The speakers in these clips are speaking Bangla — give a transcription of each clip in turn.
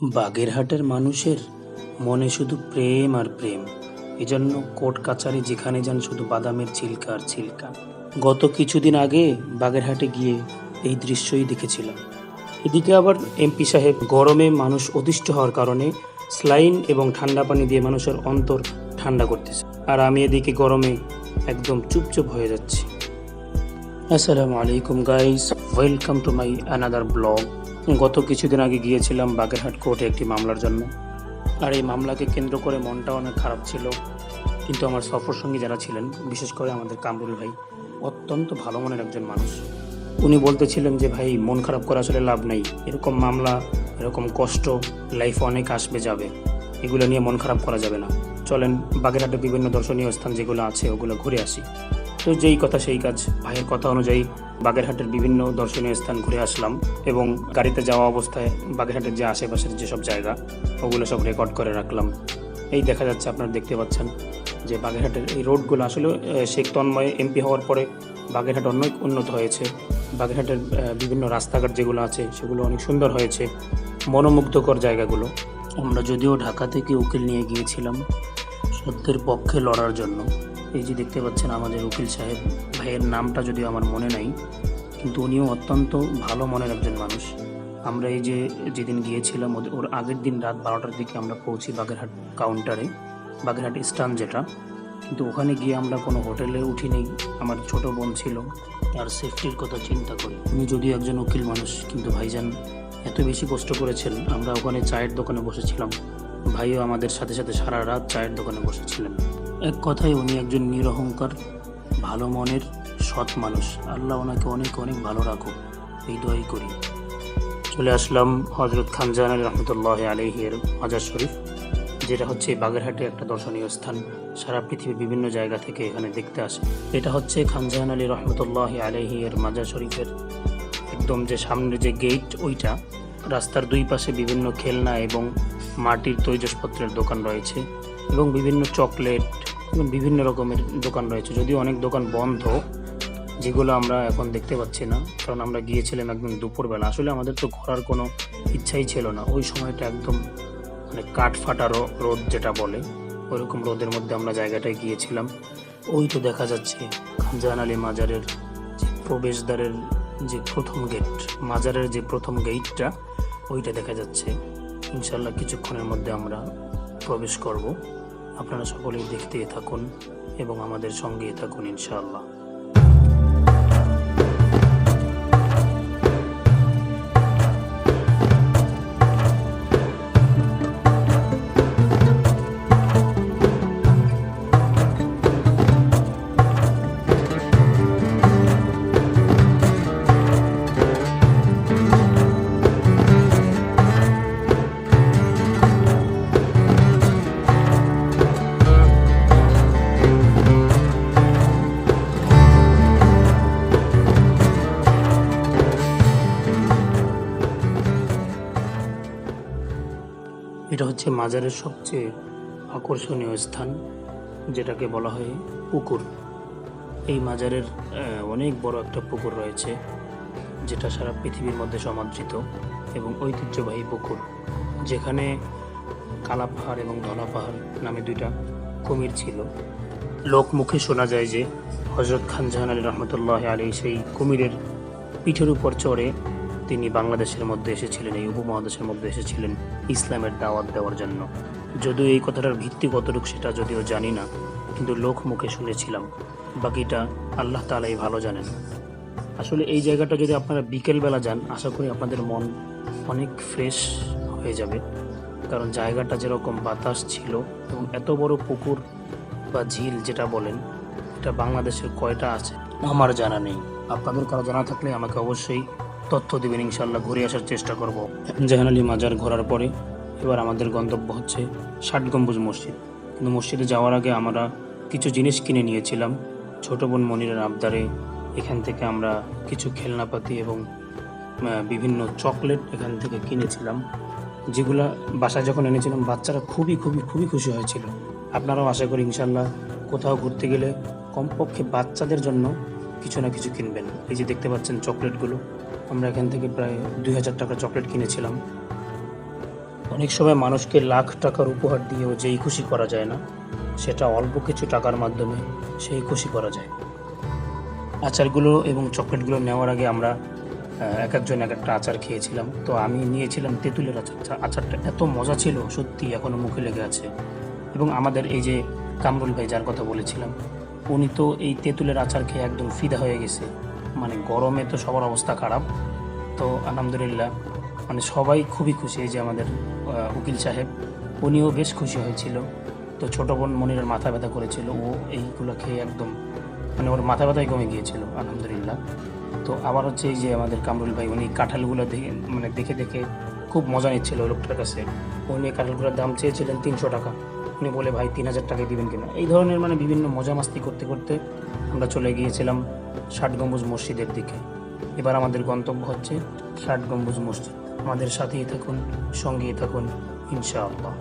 বাগেরহাটের মানুষের মনে শুধু প্রেম আর প্রেম। এজন্য কোর্ট কাছারি যেখানে যান শুধু বাদামের ছিলকা আর ছিলকা। গত কিছুদিন আগে বাগেরহাটে গিয়ে এই দৃশ্যই দেখেছিলাম। এদিকে আবার এমপি সাহেব গরমে মানুষ অতিষ্ঠ হওয়ার কারণে স্লাইন এবং ঠান্ডা পানি দিয়ে মানুষের অন্তর ঠান্ডা করতেছে। আর আমি এদিকে গরমে একদম চুপচুপ হয়ে যাচ্ছি। আসসালামু আলাইকুম guys welcome to my another blog গত কিছুদিন আগে গিয়েছিলাম বাগেরহাট কোর্টে একটি মামলার জন্য। আর এই মামলাকে কেন্দ্র করে মনটা অনেক খারাপ ছিল। কিন্তু আমার সফর সঙ্গী যারা ছিলেন, বিশেষ করে আমাদের কামরুল ভাই, অত্যন্ত ভালো মনের একজন মানুষ। উনি বলতেছিলেন যে, ভাই, মন খারাপ করে আসলে লাভ নেই। এরকম মামলা, এরকম কষ্ট লাইফে অনেক আসবে, যাবে। এগুলো নিয়ে মন খারাপ করা যাবে না। চলেন বাগেরহাটে বিভিন্ন দর্শনীয় স্থান যেগুলো আছে, ওগুলো ঘুরে আসি। তো যেই কথা সেই কাজ। ভাইয়ের কথা অনুযায়ী বাগেরহাটের বিভিন্ন দর্শনীয় স্থান ঘুরে আসলাম এবং গাড়িতে যাওয়া অবস্থায় বাগেরহাটের যে আশেপাশের যেসব জায়গা, ওগুলো সব রেকর্ড করে রাখলাম। এই দেখা যাচ্ছে আপনারা দেখতে পাচ্ছেন যে বাগেরহাটের এই রোডগুলো আসলে শেখ তন্ময় এমপি হওয়ার পরে বাগেরহাট অনেক উন্নত হয়েছে। বাগেরহাটের বিভিন্ন রাস্তাঘাট যেগুলো আছে, সেগুলো অনেক সুন্দর হয়েছে। মনোমুগ্ধকর জায়গাগুলো। আমরা যদিও ঢাকা থেকে উকিল নিয়ে গিয়েছিলাম সত্যের পক্ষে লড়ার জন্য। এই যে দেখতে পাচ্ছেন আমাদের উকিল সাহেব, ভাইয়ের নামটা যদিও আমার মনে নাই, কিন্তু উনিও অত্যন্ত ভালো মনের একজন মানুষ। আমরা এই যে যেদিন গিয়েছিলাম, ওদের- ওর আগের দিন রাত বারোটার দিকে আমরা পৌঁছি বাগেরহাট কাউন্টারে বাগেরহাট স্টান যেটা। কিন্তু ওখানে গিয়ে আমরা কোনো হোটেলে উঠিনি, আমার ছোট বোন ছিল, তার সেফটির কথা চিন্তা করি। উনি যদিও একজন উকিল মানুষ, কিন্তু ভাইজান এত বেশি কষ্ট করেছেন। আমরা ওখানে চায়ের দোকানে বসেছিলাম, ভাইও আমাদের সাথে সাথে সারা রাত চায়ের দোকানে বসেছিলেন। এক কথায় উনি একজন নিরহংকার, ভালো মনের, সৎ মানুষ। আল্লাহ ওনাকে অনেক অনেক ভালো রাখুক। এই দোয়াই করি। চলে আসলাম হজরত খানজাহান আলী রহমতুল্লাহ আলহির মাজার শরীফ, যেটা হচ্ছে বাগেরহাটে একটা দর্শনীয় স্থান। সারা পৃথিবীর বিভিন্ন জায়গা থেকে এখানে দেখতে আসে। এটা হচ্ছে খানজাহান আলী রহমতুল্লাহ আলহির মাজার শরীফের একদম যে সামনের যে গেট ওইটা। রাস্তার দুই পাশে বিভিন্ন খেলনা এবং মাটির তৈজসপত্রের দোকান রয়েছে এবং বিভিন্ন চকলেট বিভিন্ন রকমের দোকান রয়েছে। যদিও অনেক দোকান বন্ধ, যেগুলো আমরা এখন দেখতে পাচ্ছি না, কারণ আমরা গিয়েছিলাম একদম দুপুরবেলা। আসলে আমাদের তো ঘোরার কোনো ইচ্ছাই ছিল না। ওই সময়টা একদম মানে কাঠ ফাটা রোদ যেটা বলে ওইরকম রোদের মধ্যে আমরা জায়গাটায় গিয়েছিলাম। ওই তো দেখা যাচ্ছে খানজাহান আলী মাজারের যে প্রবেশদ্বারের যে প্রথম গেট, মাজারের যে প্রথম গেটটা, ওইটা দেখা যাচ্ছে। ইনশাল্লাহ কিছুক্ষণের মধ্যে আমরা প্রবেশ করব। আপনারা সকলেই দেখতে থাকুন এবং আমাদের সঙ্গে থাকুন ইনশাআল্লাহ। এটা হচ্ছে মাজারের সবচেয়ে আকর্ষণীয় স্থান, যেটাকে বলা হয় পুকুর। এই মাজারের অনেক বড় একটা পুকুর রয়েছে, যেটা সারা পৃথিবীর মধ্যে সমাদৃত এবং ঐতিহ্যবাহী পুকুর, যেখানে কালা পাহাড় এবং ধলা পাহাড় নামে দুইটা কুমির ছিল। লোকমুখে শোনা যায় যে হজরত খান জাহান আলী রহমতুল্লাহ আলী সেই কুমিরের পিঠের উপর চড়ে তিনি বাংলাদেশের মধ্যে এসেছিলেন, এই উপমহাদেশের মধ্যে এসেছিলেন ইসলামের দাওয়াত দেওয়ার জন্য। যদিও এই কথাটার ভিত্তি কতটুকু সেটা যদিও জানি না, কিন্তু লোক মুখে শুনেছিলাম। বাকিটা আল্লাহ তালাই ভালো জানেন। আসলে এই জায়গাটা যদি আপনারা বিকেলবেলা যান, আশা করি আপনাদের মন অনেক ফ্রেশ হয়ে যাবে। কারণ জায়গাটা যেরকম বাতাস ছিল এবং এত বড় পুকুর বা ঝিল যেটা বলেন, এটা বাংলাদেশের কয়টা আছে, আমার জানা নেই। আপনাদের কারও জানা থাকলে আমাকে অবশ্যই তথ্য দেবেন ইনশাল্লাহ ঘুরে আসার চেষ্টা করব। জাহান আলী মাজার ঘোরার পরে এবার আমাদের গন্তব্য হচ্ছে ষাট গম্বুজ মসজিদ। কিন্তু মসজিদে যাওয়ার আগে আমরা কিছু জিনিস কিনে নিয়েছিলাম। ছোট বোন মনিরের আবদারে এখান থেকে আমরা কিছু খেলনাপাতি এবং বিভিন্ন চকলেট এখান থেকে কিনেছিলাম। যেগুলা বাসায় যখন এনেছিলাম, বাচ্চারা খুবই খুবই খুবই খুশি হয়েছিল। আপনারাও আশা করি ইনশাল্লাহ কোথাও ঘুরতে গেলে কমপক্ষে বাচ্চাদের জন্য কিছু না কিছু কিনবেন। এই যে দেখতে পাচ্ছেন চকলেটগুলো। আমরা এখান থেকে প্রায় দুই হাজার টাকা চকলেট কিনেছিলাম। অনেক সময় মানুষকে লাখ টাকার উপহার দিয়েও যেই খুশি করা যায় না, সেটা অল্প কিছু টাকার মাধ্যমে সেই খুশি করা যায়। আচারগুলো এবং চকলেটগুলো নেওয়ার আগে আমরা এক একজন এক একটা আচার খেয়েছিলাম। তো আমি নিয়েছিলাম তেঁতুলের আচার। আচা- আচারটা এত মজা ছিল, সত্যি এখনও মুখে লেগে আছে। এবং আমাদের এই যে কামরুল ভাই যার কথা বলেছিলাম, উনি তো এই তেঁতুলের আচার খেয়ে একদম ফিদা হয়ে গেছে। মানে গরমে তো সবার অবস্থা খারাপ। তো আলহামদুলিল্লাহ মানে সবাই খুবই খুশি যে আমাদের উকিল সাহেব। উনিও বেশ খুশি হয়েছিল। তো ছোটো বোন মনিরের মাথা ব্যথা করেছিল। ও এইগুলো খেয়ে একদম মানে ওর মাথা ব্যথাই কমে গিয়েছিল, আলহামদুলিল্লাহ। তো আবার হচ্ছে এই যে আমাদের কামরুল ভাই, উনি কাঁঠালগুলো দেখে মানে দেখে দেখে খুব মজা নিচ্ছিল লোকটার কাছে। উনি কাঁঠালগুলোর দাম চেয়েছিলেন তিনশো টাকা। উনি বলে, ভাই, তিন হাজার টাকায় দিবেন কিনা? এই ধরনের মানে বিভিন্ন মজা মাস্তি করতে করতে আমরা চলে গিয়েছিলাম। ষাট গম্বুজ মসজিদের দিকে। এবার আমাদের গন্তব্য হচ্ছে ষাট গম্বুজ মসজিদ। আমাদের সাথেই থাকুন, সঙ্গেই থাকুন, ইনশাআল্লাহ।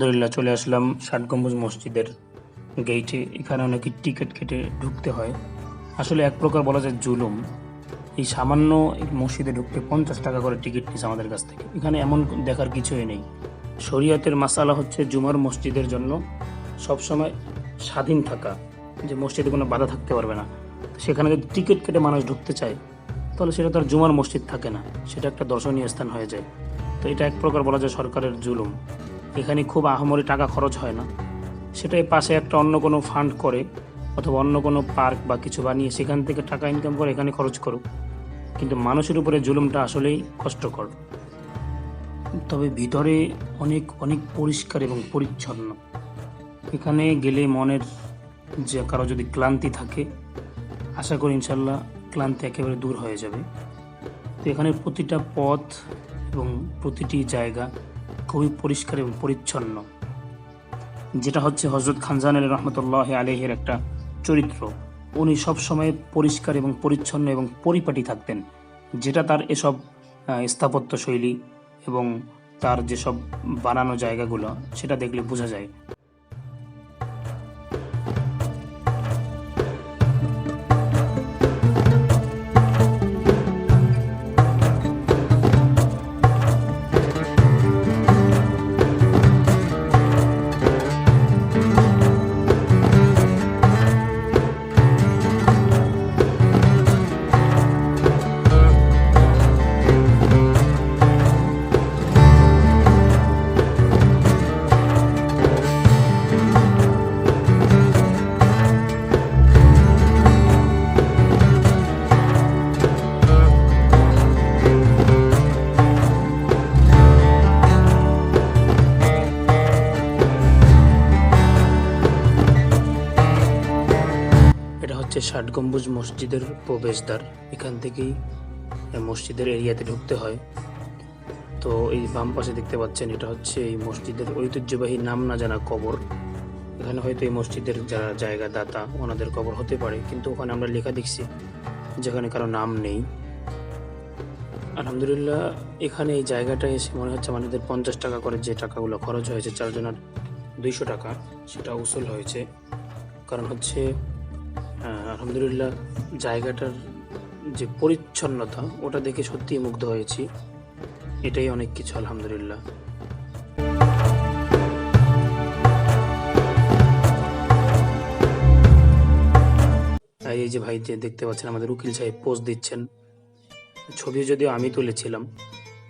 আলহামদুলিল্লাহ চলে আসলাম ষাট গম্বুজ মসজিদের গেইটে এখানে অনেকে টিকিট কেটে ঢুকতে হয়। আসলে এক প্রকার বলা যায় জুলুম। এই সামান্য মসজিদে ঢুকতে পঞ্চাশ টাকা করে টিকিট নিচ্ছে আমাদের কাছ থেকে। এখানে এমন দেখার কিছুই নেই। শরীয়তের মাসালা হচ্ছে জুমার মসজিদের জন্য সবসময় স্বাধীন থাকা, যে মসজিদে কোনো বাধা থাকতে পারবে না। সেখানে যদি টিকিট কেটে মানুষ ঢুকতে চায়, তাহলে সেটা তার জুমার মসজিদ থাকে না। সেটা একটা দর্শনীয় স্থান হয়ে যায়। তো এটা এক প্রকার বলা যায় সরকারের জুলুম। এখানে খুব আহামরি টাকা খরচ হয় না। সেটাই পাশে একটা অন্য কোনো ফান্ড করে অথবা অন্য কোনো পার্ক বা কিছু বানিয়ে সেখান থেকে টাকা ইনকাম করে এখানে খরচ করুক। কিন্তু মানুষের উপরে জুলুমটা আসলেই কষ্টকর। তবে ভিতরে অনেক অনেক পরিষ্কার এবং পরিচ্ছন্ন। এখানে গেলে মনের যে কারও যদি ক্লান্তি থাকে, আশা করি ইনশাল্লাহ ক্লান্তি একেবারে দূর হয়ে যাবে। তো এখানে প্রতিটা পথ এবং প্রতিটি জায়গা খুবই পরিষ্কার এবং পরিচ্ছন্ন, যেটা হচ্ছে হজরত খানজান আলী রহমতুল্লাহ আলহের একটা চরিত্র। উনি সবসময় পরিষ্কার এবং পরিচ্ছন্ন এবং পরিপাটি থাকতেন, যেটা তার এসব স্থাপত্য শৈলী এবং তার যেসব বানানো জায়গাগুলো, সেটা দেখলে বোঝা যায়। এটা হচ্ছে ষাট গম্বুজ মসজিদের প্রবেশদ্বার। এখান থেকেই মসজিদের এরিয়াতে ঢুকতে হয়। তো এই বাম পাশে দেখতে পাচ্ছেন, এটা হচ্ছে এই মসজিদের ঐতিহ্যবাহী নাম না জানা কবর। এখানে হয়তো এই মসজিদের যারা জায়গা, দাতা, ওনাদের কবর হতে পারে, কিন্তু ওখানে আমরা লেখা দেখছি যেখানে কারও নাম নেই। আলহামদুলিল্লাহ, এখানে এই জায়গাটা এসে মনে হচ্ছে আমাদের পঞ্চাশ টাকা করে যে টাকাগুলো খরচ হয়েছে, চারজনের দুইশো টাকা, সেটা উসুল হয়েছে। কারণ হচ্ছে আলহামদুলিল্লাহ, জায়গাটার যে পরিচ্ছন্নতা, ওটা দেখে সত্যিই মুগ্ধ হয়েছি। এটাই অনেক কিছু, আলহামদুলিল্লাহ। এই যে ভাই যে দেখতে পাচ্ছেন, আমাদের উকিল সাহেব পোস্ট দিচ্ছেন। ছবি যদিও আমি তুলেছিলাম,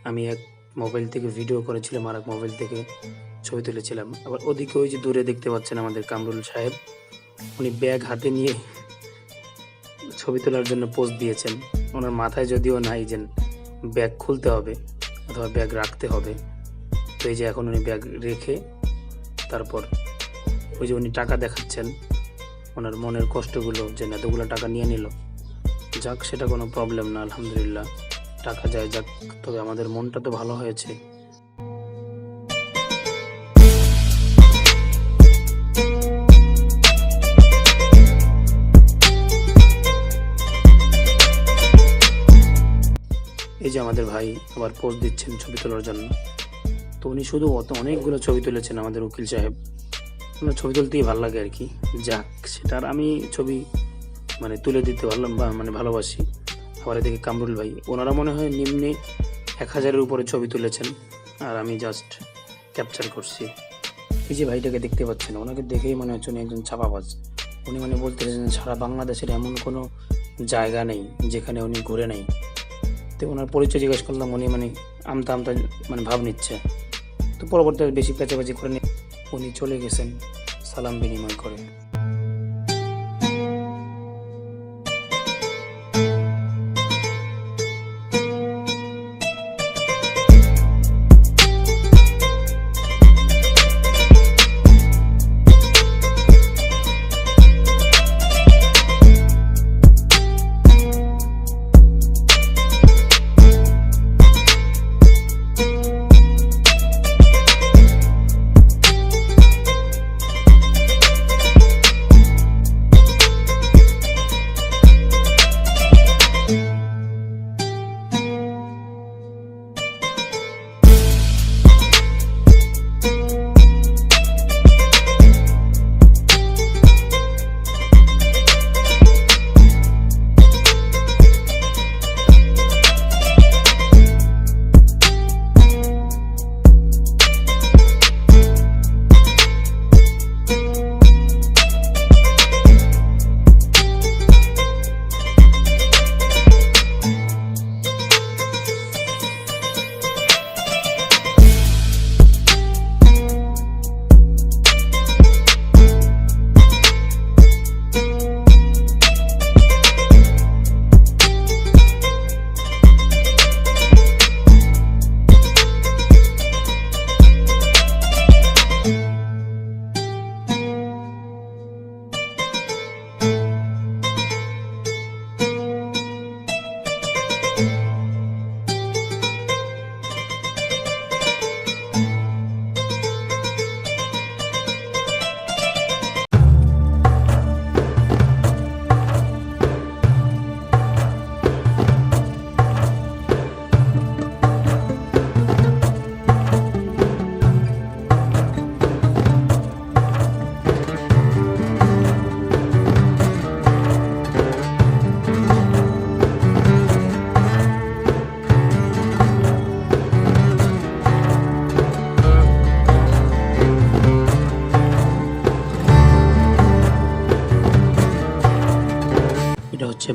আমি এক মোবাইল থেকে ভিডিও করেছিলাম আর এক মোবাইল থেকে ছবি তুলেছিলাম। আবার ওদিকে ওই যে দূরে দেখতে পাচ্ছেন আমাদের কামরুল সাহেব। উনি ব্যাগ হাতে নিয়ে ছবি তোলার জন্য পোজ দিয়েছেন। ওনার মাথায় যদিও নাই যে ব্যাগ খুলতে হবে অথবা ব্যাগ রাখতে হবে। তো এই যে এখন উনি ব্যাগ রেখে তারপর ওই যে উনি টাকা দেখাচ্ছেন, ওনার মনের কষ্টগুলো যে এতগুলো টাকা নিয়ে নিল। যাক, সেটা কোনো প্রবলেম না, আলহামদুলিল্লাহ। টাকা যায় যাক, তবে আমাদের মনটা তো ভালো হয়েছে। আমাদের ভাই আবার পোজ দিচ্ছেন ছবি তোলার জন্য। তো উনি শুধু অত অনেকগুলো ছবি তুলেছেন আমাদের উকিল সাহেব। ওনার ছবি তুলতেই ভালো লাগে আর কি যাক, সেটার আমি ছবি মানে তুলে দিতে পারলাম বা মানে ভালোবাসি। আবার এদিকে কামরুল ভাই, ওনারা মনে হয় নিম্নে এক হাজারের উপরে ছবি তুলেছেন। আর আমি জাস্ট ক্যাপচার করছি। এই যে ভাইটাকে দেখতে পাচ্ছেন, ওনাকে দেখেই মনে হচ্ছে উনি একজন ছাপাবাজ। উনি মানে বলতে সারা বাংলাদেশের এমন কোনো জায়গা নেই যেখানে উনি ঘুরে নেই। তো ওনার পরিচয় জিজ্ঞেস করলাম, উনি মানে আমতা আমতা মানে ভাব নিচ্ছে। তো পরবর্তী বেশি পেঁচাপাচি করে উনি চলে গেছেন, সালাম বিনিময় করে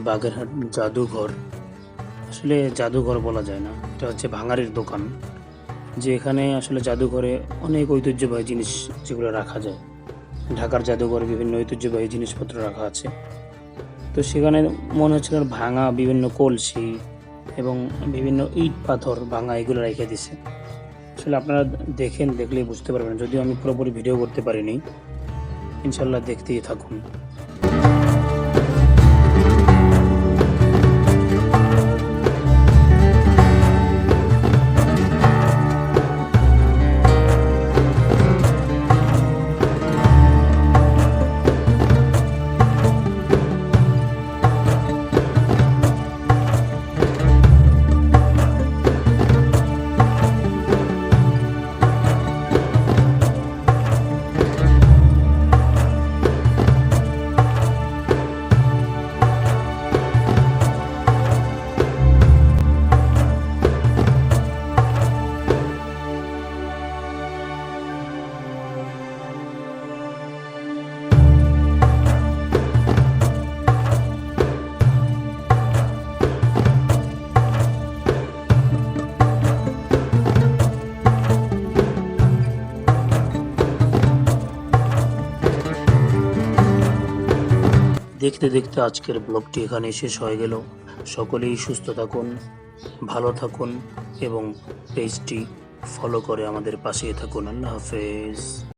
বাগেরহাট জাদুঘর। আসলে জাদুঘর বলা যায় না, এটা হচ্ছে ভাঙারির দোকান, যে এখানে আসলে জাদুঘরে অনেক ঐতিহ্যবাহী জিনিস যেগুলো রাখা যায়। ঢাকার জাদুঘরে বিভিন্ন ঐতিহ্যবাহী জিনিসপত্র রাখা আছে। তো সেখানে মনে হচ্ছিল ভাঙা বিভিন্ন কলসি এবং বিভিন্ন ইট পাথর ভাঙা এগুলো রেখে দিছে। আসলে আপনারা দেখেন, দেখলেই বুঝতে পারবেন, যদিও আমি পুরোপুরি ভিডিও করতে পারিনি। ইনশাল্লাহ দেখতেই থাকুন। দেখতে দেখতে আজকের ব্লগটি এখানে শেষ হয়ে গেল। সকলেই সুস্থ থাকুন, ভালো থাকুন এবং পেজটি ফলো করে আমাদের পাশে থাকুন। আল্লাহ হাফেজ।